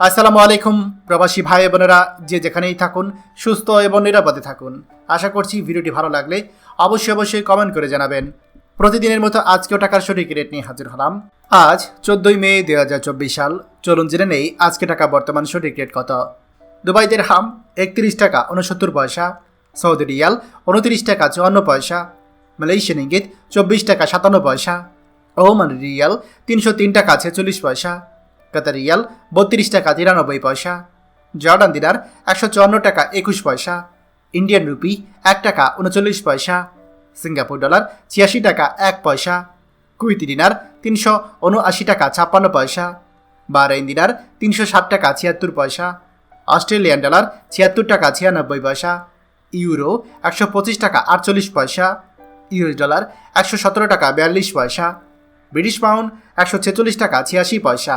আসসালামু আলাইকুম, প্রবাসী ভাই বোনেরা, যে যেখানেই থাকুন, সুস্থ এবং নিরাপদে থাকুন। আশা করছি ভিডিওটি ভালো লাগলে অবশ্যই অবশ্যই কমেন্ট করে জানাবেন। প্রতিদিনের মতো আজকেও টাকার সঠিক রেট নিয়ে হাজির হলাম। আজ চোদ্দই মে দুই হাজার চব্বিশ সাল। চলুন জেনে নেই আজকে টাকা বর্তমান সঠিক রেট কত। দুবাইদের হাম একত্রিশ টাকা উনসত্তর পয়সা, সৌদি রিয়াল উনত্রিশ টাকা চুয়ান্ন পয়সা, মালয়েশিয়ান ইঙ্গিত চব্বিশ টাকা সাতান্ন পয়সা, ওমান রিয়াল তিনশো তিন টাকা ছেচল্লিশ পয়সা কাতার রিয়াল, বত্রিশ টাকা তিরানব্বই পয়সা। জর্ডান দিনার একশো চুয়ান্ন টাকা একুশ পয়সা। ইন্ডিয়ান রুপি এক টাকা উনচল্লিশ পয়সা। সিঙ্গাপুর ডলার ছিয়াশি টাকা এক পয়সা। কুইতি দিনার তিনশো উনআশি টাকা ছাপ্পান্ন পয়সা। বাহরাইন দিনার তিনশো ষাট টাকা ছিয়াত্তর পয়সা। অস্ট্রেলিয়ান ডলার ছিয়াত্তর টাকা ছিয়ানব্বই পয়সা। ইউরো একশো পঁচিশ টাকা আটচল্লিশ পয়সা। ইউএস ডলার একশো সতেরো টাকা বিয়াল্লিশ পয়সা। ব্রিটিশ পাউন্ড একশো ছেচল্লিশ টাকা ছিয়াশি পয়সা।